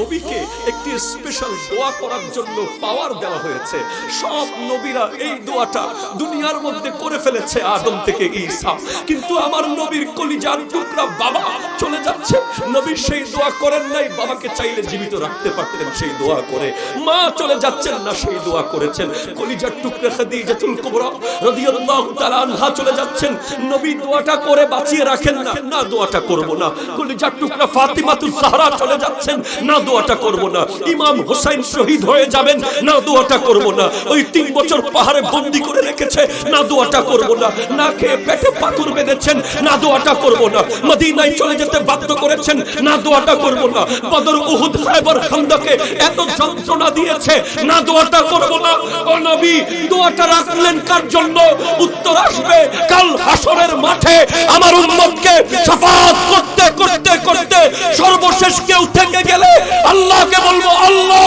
নবীকে একটি স্পেশাল দোয়া করার জন্য পাওয়ার দেওয়া হয়েছে। সব নবীরা এই দোয়াটা দুনিয়ার মধ্যে করে ফেলেছে আদম থেকে ঈসা। কিন্তু আমার নবীর কলিজার টুকরা বাবা চলে যাচ্ছে নবী সেই দোয়া করেন নাই, বাবাকে চাইলে জীবিত রাখতে পারতেন সেই দোয়া করে। মা চলে যাচ্ছেন না, সেই দোয়া করেছেন। কলিজার টুকরা খাদিজাতুল কুবরা রাদিয়াল্লাহু তাআলা আনহা চলে যাচ্ছেন। নবী দোয়াটা করে বাঁচিয়ে রাখেন না না দোয়াটা করব না। কলিজার টুকরা ফাতিমাতুজ জাহরা চলে যাচ্ছেন, না দোয়াটা করব না। ইমাম হোসেন শহীদ হয়ে যাবেন, না দোয়াটা করব না। ওই তিন বছর পাহাড়ে বন্দি করে রেখেছে, না দোয়াটা করব না। না খেয়ে পেটে পাথর বেঁধেছেন, না দোয়াটা করব না। মদিনায় চলে যেতে বাধ্য করেছেন। না দোয়াটা করব না। বদর উহুদ খায়বর খন্দকে এত যন্ত্রণা দিয়েছে, না দোয়াটা করব না। ও নবী, দোয়াটা রাখলেন কার জন্য? উত্তর আসবে কাল হাসরের মাঠে আমার উম্মতকে শাফাত করতে করতে করতে সর্বশেষ কেউ থেকে গেলে আল্লাহকে বলব, আল্লাহ